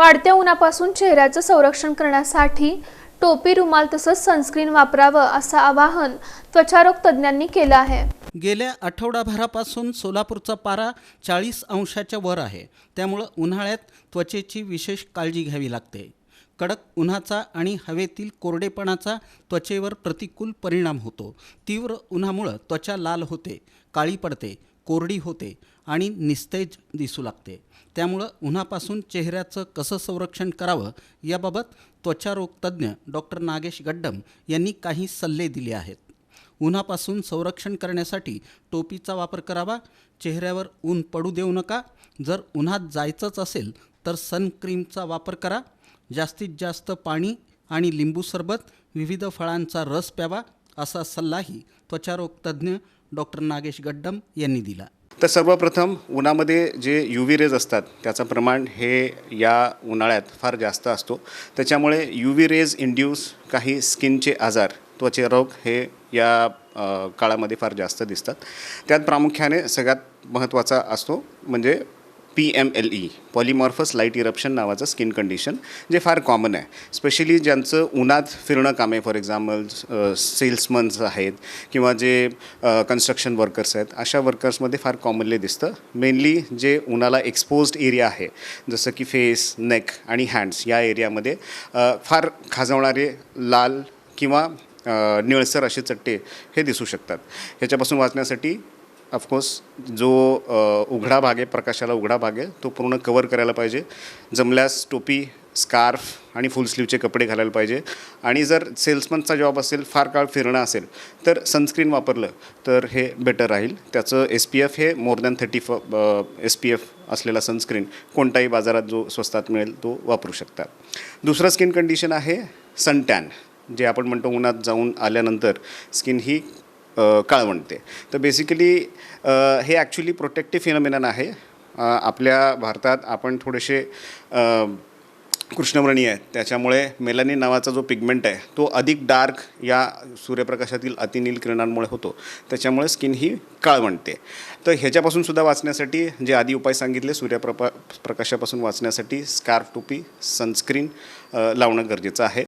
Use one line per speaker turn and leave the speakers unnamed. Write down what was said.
वाढत्या उन्हापासून चेहऱ्याचं संरक्षण करण्यासाठी टोपी रुमाल तसंच सनस्क्रीन वापरावं असं आवाहन त्वचारोग तज्ज्ञांनी केलं आहे.
गेल्या आठवडाभरापासून सोलापूरचा पारा चाळीस अंशाच्या वर आहे. त्यामुळं उन्हाळ्यात त्वचेची विशेष काळजी घ्यावी लागते. कडक उन्हाचा आणि हवेतील कोरडेपणाचा त्वचेवर प्रतिकूल परिणाम होतो. तीव्र उन्हामुळं त्वचा लाल होते काळी पडते कोरडी होते आणि निस्तेज दिसू लागते. त्यामुळं उन्हापासून चेहऱ्याचं कसं संरक्षण करावं याबाबत त्वचारोगतज्ञ डॉक्टर नागेश गड्डम यांनी काही सल्ले दिले आहेत. उन्हापासून संरक्षण करण्यासाठी टोपीचा वापर करावा चेहऱ्यावर ऊन पडू देऊ नका जर उन्हात जायचंच असेल तर सनक्रीमचा वापर करा जास्तीत जास्त पाणी आणि लिंबू सरबत विविध फळांचा रस प्यावा असा सल्लाही त्वचारोग तज्ज्ञ डॉक्टर नागेश गड्डम यांनी दिला.
तर सर्वप्रथम उन्हामध्ये जे यू व्ही रेज असतात त्याचं प्रमाण हे या उन्हाळ्यात फार जास्त असतो. त्याच्यामुळे यू व्ही रेज इंड्यूस काही स्किनचे आजार त्वचेरोग हे या काळामध्ये फार जास्त दिसतात. त्यात प्रामुख्याने सगळ्यात महत्त्वाचा असतो म्हणजे P M L E polymorphous light eruption नावाचं स्किन कंडिशन जे फार कॉमन आहे. स्पेशली ज्यांचं उन्हात फिरणं काम आहे फॉर एक्झाम्पल सेल्समन्स आहेत किंवा जे कन्स्ट्रक्शन वर्कर्स आहेत अशा वर्कर्समध्ये फार कॉमनली दिसतं. मेनली जे उन्हाला एक्सपोज्ड एरिया आहे जसं की फेस नेक आणि हँड्स या एरियामध्ये फार खाजवणारे लाल किंवा निळसर असे चट्टे हे दिसू शकतात. ह्याच्यापासून वाचण्यासाठी ऑफकोर्स जो उघडा भाग आहे प्रकाशाला उघडा भाग आहे. तो पूर्ण कवर करायला पाहिजे. जमल्यास टोपी स्कार्फ आणि फुल स्लीवचे कपडे घालायला पाहिजे. आणि जर सेल्समनचा जॉब असेल फार काळ फिरणं असेल तर सनस्क्रीन वापरलं तर हे बेटर राहील. त्याचं एस पी एफ हे मोर दॅन थर्टी फ एस पी एफ असलेला सनस्क्रीन कोणताही बाजारात जो स्वस्तात मिळेल तो वापरू शकतात दुसरं स्किन कंडिशन आहे सनटॅन जे आपण म्हणतो उन्हात जाऊन आल्यानंतर स्किन ही काळवंडते तर बेसिकली हे ॲक्च्युली प्रोटेक्टिव्ह फिनॉमिनन आहे. आपल्या भारतात आपण थोडेसे कृष्णवर्णी कृष्णवर्णीय आहेत. त्याच्यामुळे मेलानिन नावाचा जो पिगमेंट आहे तो अधिक डार्क या सूर्यप्रकाशातील अतिनील किरणांमुळे होतो. त्याच्यामुळे स्किन ही काळवंटते तर ह्याच्यापासून सुद्धा वाचण्यासाठी जे आधी उपाय सांगितले सूर्यप्रपा प्रकाशापासून वाचण्यासाठी स्कार्फ टोपी सनस्क्रीन लावणं गरजेचं आहे.